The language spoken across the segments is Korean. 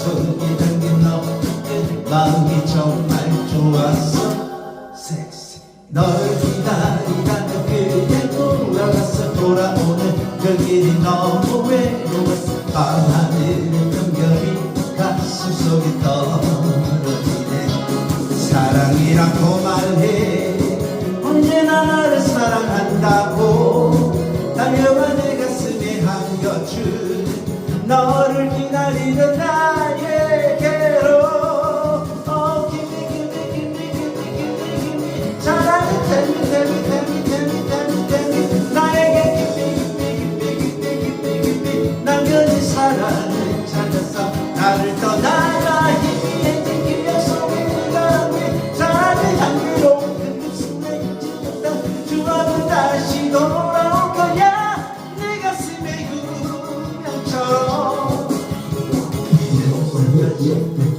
속에 담긴 너 마음이 정말 좋았어? 섹시. 널 기다리다가 그냥 돌아갔어. 돌아오는 그 길이 너무 외로웠어. 밤하늘의 금결이 가슴 속에 떨어지네. 사랑이라고 말해. 언제나 나를 사랑한다고. 달려와 내 가슴에 안겨준 너를 기다리는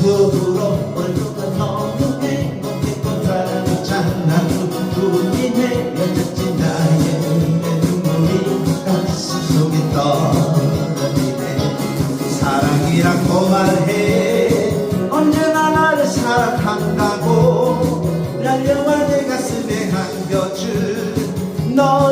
부부로 얼굴가 너무 행복했던 사랑이 장난으로 눈이 내려졌지 나의 내 눈물이 가슴 속에 떨어지네. 사랑이라고 말해. 언제나 나를 사랑한다고. 날려와 내 가슴에 안겨준 너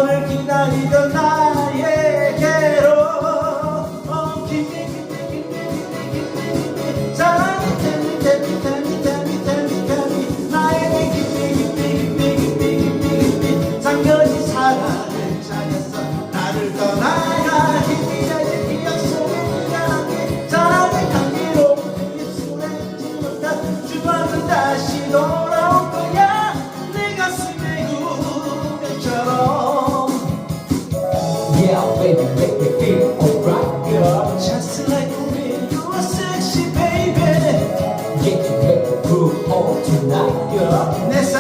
Yeah, baby, alright. Nessa